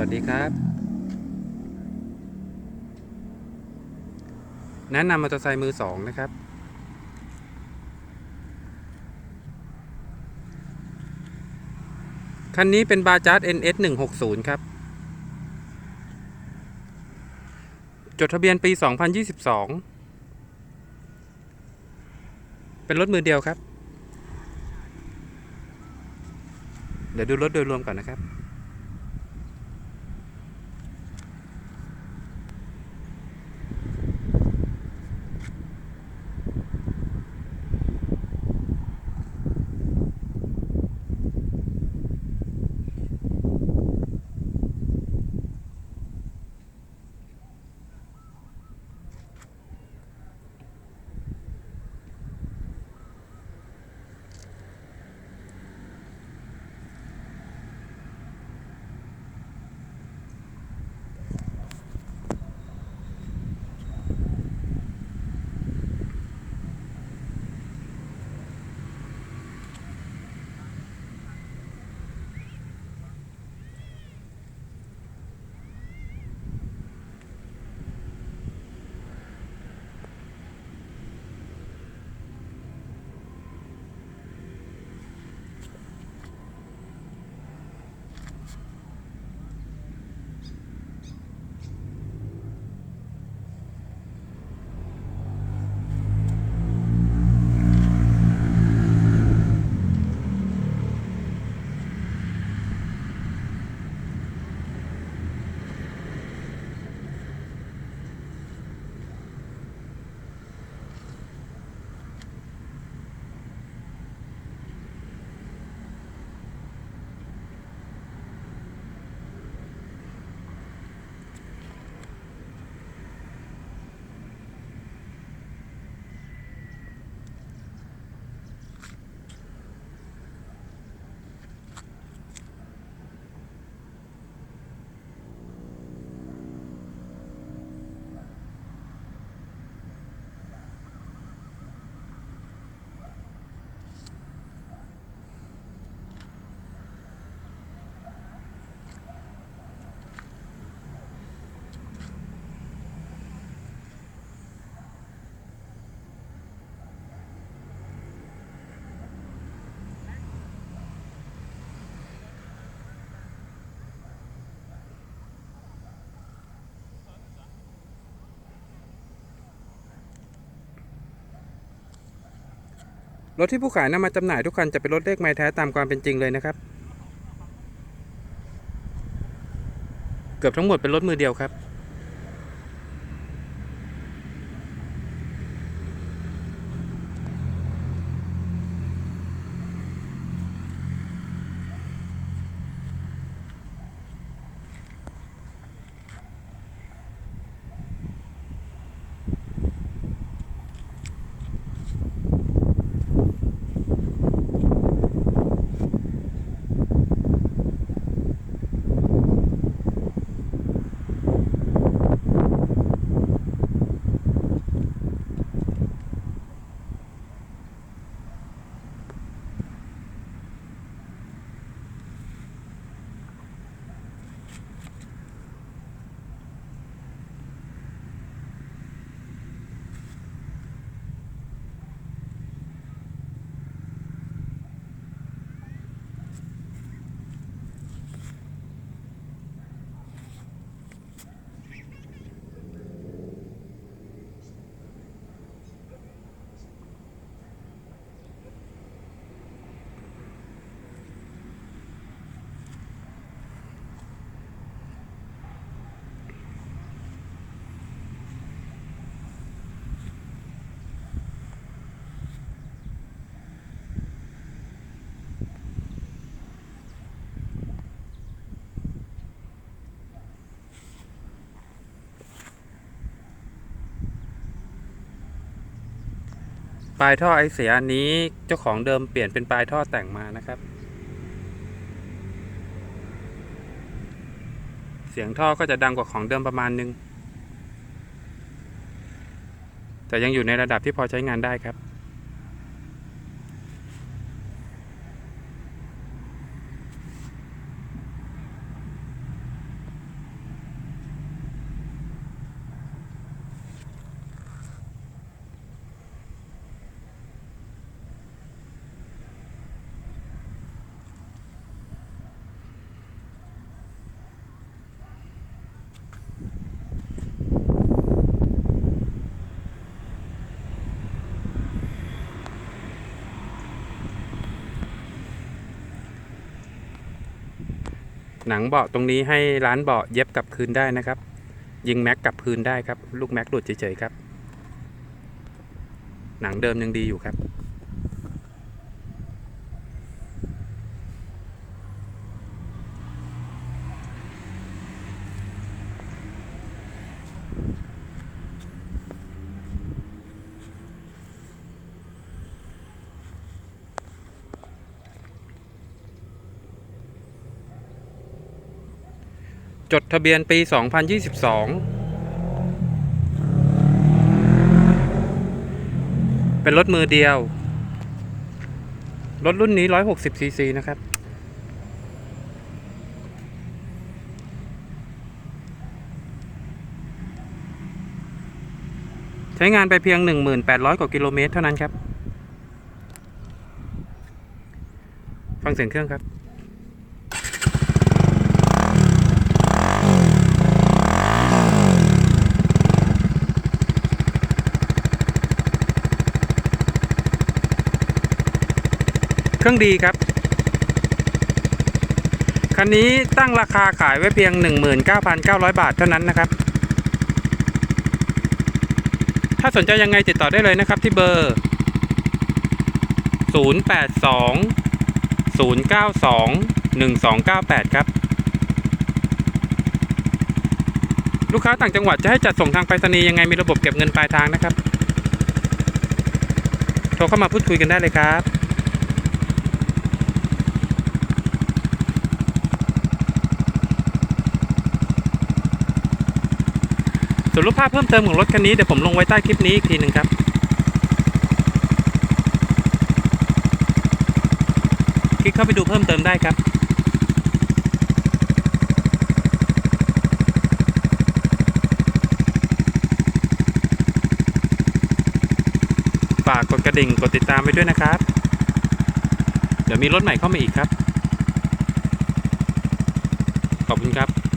วัสดีครับ แนะนำมอเตอร์ไซค์มือสองนะครับ คันนี้เป็นบาจาร์ NS 160 ครับ จดทะเบียนปี 2022 เป็นรถมือเดียวครับ เดี๋ยวดูรถโดยรวมก่อนนะครับ รถที่ผู้ขายนำมาจำหน่ายทุกคันจะเป็นรถเลขไม้แท้ตามความเป็นจริงเลยนะครับ เกือบทั้งหมดเป็นรถมือเดียวครับ ปลายท่อไอเสียอันนี้เจ้าของเดิมเปลี่ยนเป็นปลายท่อแต่งมานะครับ เสียงท่อก็จะดังกว่าของเดิมประมาณนึง แต่ยังอยู่ในระดับที่พอใช้งานได้ครับ หนังเบาะตรงนี้ให้ร้านเบาะเย็บกลับคืนได้นะครับ ยิงแม็กกลับคืนได้ครับ ลูกแม็กหลุดเฉยๆครับ หนังเดิมยังดีอยู่ครับ จดทะเบียนปี 2022 เป็นรถมือเดียว รถรุ่นนี้ 160 ซีซีนะครับ ใช้งานไปเพียง 1,800 กว่ากิโลเมตรเท่านั้นครับ ฟังเสียงเครื่องครับ เครื่องดีครับ คันนี้ตั้งราคาขายไว้เพียง 19,900 บาทเท่านั้นนะครับ ถ้าสนใจยังไงติดต่อได้เลยนะครับที่เบอร์ 082 092 1298 ครับ ลูกค้าต่างจังหวัดจะให้จัดส่งทางไปรษณีย์ยังไงมีระบบเก็บเงินปลายทางนะครับ โทรเข้ามาพูดคุยกันได้เลยครับ ส่วนรูปภาพเพิ่มเติมของรถคันนี้เดี๋ยวผมลงไว้ใต้คลิปนี้อีกทีหนึ่งครับคลิกเข้าไปดูเพิ่มเติมได้ครับฝากกดกระดิ่งกดติดตามไปด้วยนะครับ เดี๋ยวมีรถใหม่เข้ามาอีกครับ ขอบคุณครับ